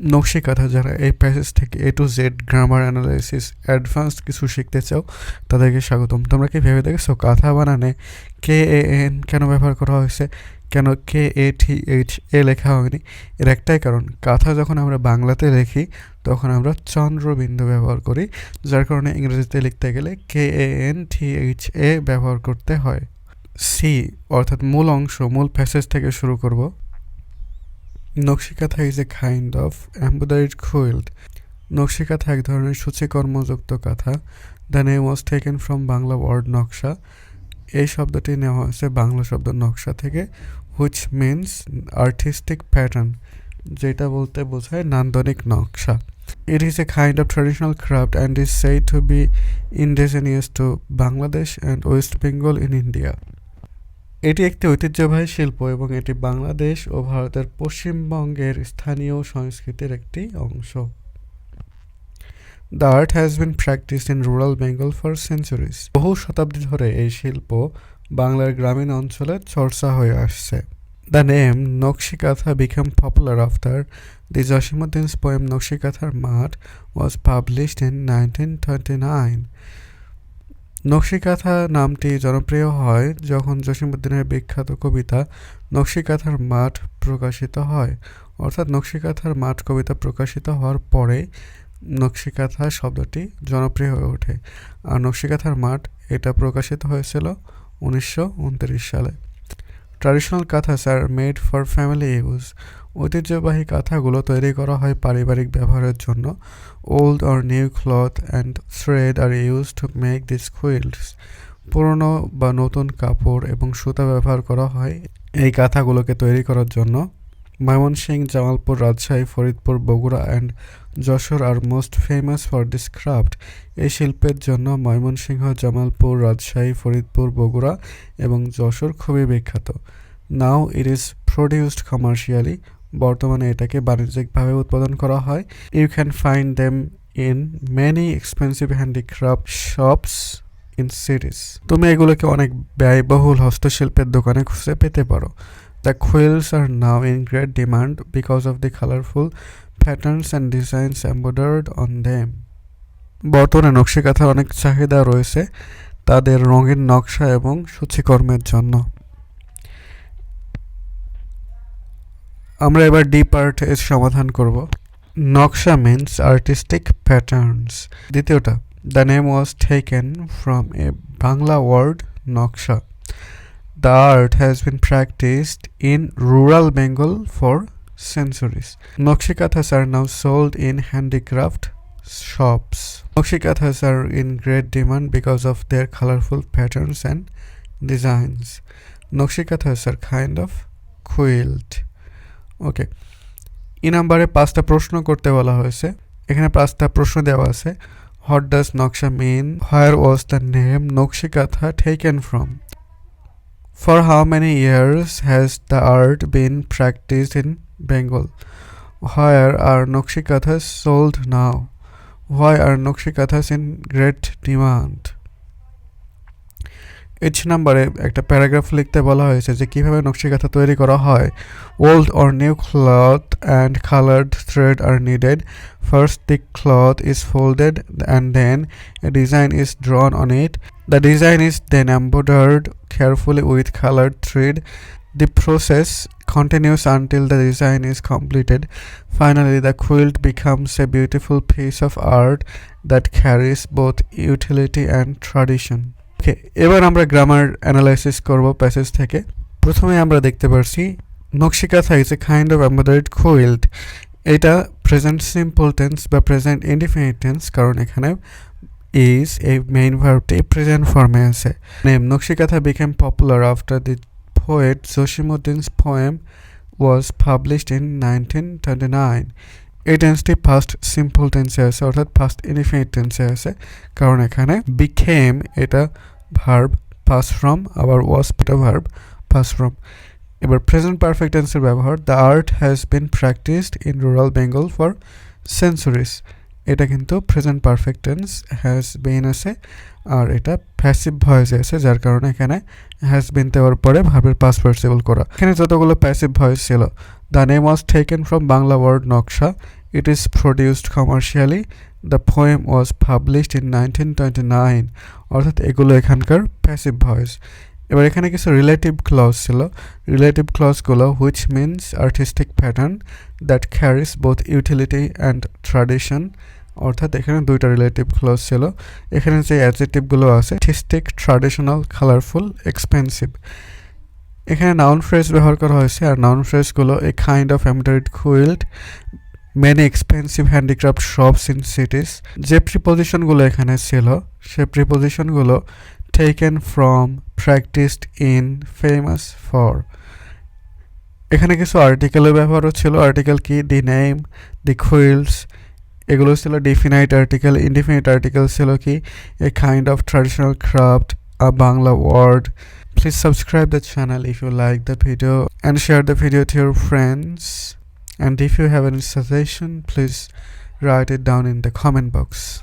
নকশি কাঁথা যারা এই প্যাসেজ থেকে A to Z grammar analysis advance কিছু শিখতে চাও, তাদেরকে স্বাগতম। তোমরা কি ভেবে দেখেছ? কাঁথা বানানে কে এ এন কেন ব্যবহার করা হয়েছে? কেন কে এ টি এইচ এ লেখা হয়নি? এর একটাই কারণ, কাঁথা যখন আমরা বাংলাতে লিখি, তখন আমরা চন্দ্রবিন্দু ব্যবহার করি, যার কারণে ইংরেজিতে লিখতে গেলে কে A N T H A ব্যবহার করতে হয়। সি অর্থাৎ মূল অংশ, মূল প্যাসেজ থেকে শুরু করব। Nakshikantha is a kind of embroidered quilt nakshikantha এক ধরনের সূচিকর্মযুক্ত কাঁথা। The name was taken from Bangla word naksha. এই শব্দটি নেওয়া হয়েছে বাংলা শব্দ নকশা থেকে হুইচ মিনস আর্টিস্টিক প্যাটার্ন যেটা বলতে বোঝায় নান্দনিক নকশা। It is a kind of traditional craft and is said to be indigenous to Bangladesh and West Bengal in India এটি একটি ঐতিহ্যবাহী শিল্প এবং এটি বাংলাদেশ ও ভারতের পশ্চিমবঙ্গের স্থানীয় সংস্কৃতির একটি অংশ। The art has been practice in rural Bengal for centuries বহু শতাব্দী ধরে এই শিল্প বাংলার গ্রামীণ অঞ্চলে চর্চা হয়ে আসছে। The name nakshikantha became popular after the Jasimuddin's poem নকশিকাথার মাঠ was published in nineteen twenty nine nakshi kantha নামটি জনপ্রিয় হয় যখন জসিমুদ্দিনের বিখ্যাত কবিতা নকশিকাথার মাঠ প্রকাশিত হয়। অর্থাৎ নকশিকাথার মাঠ কবিতা প্রকাশিত হওয়ার পরে নকশিকাথা শব্দটি জনপ্রিয় হয়ে ওঠে। আর নকশিকাথার মাঠ এটা প্রকাশিত হয়েছিল উনিশশো উনত্রিশ সালে। Traditional kanthas are made for family use ঐতিহ্যবাহী কাঁথাগুলো তৈরি করা হয় পারিবারিক ব্যবহারের জন্য। Old or new cloth and thread are use to make this quilts পুরনো বা নতুন কাপড় এবং সুতা ব্যবহার করা হয় এই কাঁথাগুলোকে তৈরি করার জন্য। Mymensingh Jamalpur, Rajshahi, Faridpur, Bogura and Jessore are most famous for this craft এই শিল্পের জন্য ময়মনসিংহ, জামালপুর, রাজশাহী, ফরিদপুর, বগুড়া এবং যশোর খুবই বিখ্যাত। Now it is produced commercially বর্তমানে এটাকে বাণিজ্যিকভাবে উৎপাদন করা হয়। You can find them in many expensive handicraft shops in cities তুমি এগুলোকে অনেক ব্যয়বহুল হস্তশিল্পের দোকানে খুঁজে পেতে পারো। The quills are now in great demand because of the colourful patterns and designs embroidered on them বর্তমানে নকশিকাথার অনেক চাহিদা রয়েছে তাদের রঙিন নকশা এবং সূচিকর্মের জন্য। আমরা এবার ডি পার্ট এর সমাধান করব। নকশা মিন্স আর্টিস্টিক প্যাটার্নস দ্বিতীয়টা the name was taken from a Bangla word naksha. The art has been practised in rural Bengal for centuries nakshikanthas are now sold in handicraft shops nakshikanthas are in great demand because of their colourful patterns and designs nakshikanthas are kind of quilt okay E নাম্বারে পাঁচটা প্রশ্ন করতে বলা হয়েছে এখানে পাঁচটা প্রশ্ন দেওয়া আছে what does naksha mean where was the name nakshikantha taken from for how many years has the art been practised in Bengal. Where are Nokshikathas sold now? Why are Nokshikathas in great demand? H নাম্বারে একটা paragraph লিখতে বলা হয়েছে যে কীভাবে নকশিকাথা তৈরি করা হয় old or new cloth and coloured thread are needed first the cloth is folded and then a design is drawn on it the design is then embroidered carefully with colored thread The process continues until the design is completed. Finally, the quilt becomes a beautiful piece of art that carries both utility and tradition. Okay এবার আমরা grammar analysis করব passage থেকে। প্রথমে আমরা দেখতে পারছি nakshikantha is a kind of embroidered quilt এটা present simple tense বা প্রেজেন্ট ইনডিফিনিট টেন্স কারণ এখানে ইজ এই মেইন ভার্বটি প্রেজেন্ট ফর্মে আছে। Name nakshikantha became popular after the poet was published in nineteen in 1929. এই টেন্সটি ফার্স্ট সিম্পল টেন্সে আছে, অর্থাৎ ফার্স্ট ইনডিফিনিট টেন্সে আছে, কারণ এখানে বিকেম এটা ভার্ব পাস ফ্রম আবার ওয়াজ এটা ভার্ব পাস ফ্রম এবার প্রেজেন্ট পারফেক্ট টেন্সের ব্যবহার the art has been practised in rural Bengal for centuries এটা কিন্তু present perfect tense has been আছে, আর এটা প্যাসিভ ভয়েসে আছে, যার কারণে এখানে হ্যাজ বিন দেওয়ার পরে ভার্বের পাস পার্সিবল করা। এখানে যতগুলো প্যাসিভ ভয়েস ছিল the name was taken from Bangla word naksha it is produced commercially the poem was published in nineteen twenty nine অর্থাৎ এগুলো এখানকার প্যাসিভ ভয়েস এবার এখানে কিছু রিলেটিভ ক্লজ ছিল। Relative ক্লজগুলো which means artistic pattern that carries both utility and tradition অর্থাৎ এখানে দুইটা রিলেটিভ ক্লজ ছিল। এখানে যে অ্যাডজেক্টিভগুলো আছে আর্টিস্টিক ট্রাডিশনাল কালারফুল এক্সপেন্সিভ এখানে নাউন ফ্রেজ ব্যবহার করা হয়েছে, আর noun ফ্রেজগুলো a kind of embroidered quilt many expensive handicraft shops in cities যে প্রিপোজিশনগুলো এখানে ছিল, সে প্রিপোজিশনগুলো taken from practised in famous for এখানে কিছু আর্টিকেলের ব্যবহারও ছিল আর্টিকেল কি? দি নেম দি কুইলস এগুলো ছিল ডিফিনাইট আর্টিকেল ইনডিফিনাইট আর্টিকেল ছিল কি? A kind of traditional craft a Bangla word please subscribe the channel if you like the video and share the video to your friends. And if you have any suggestion, please write it down in the comment box.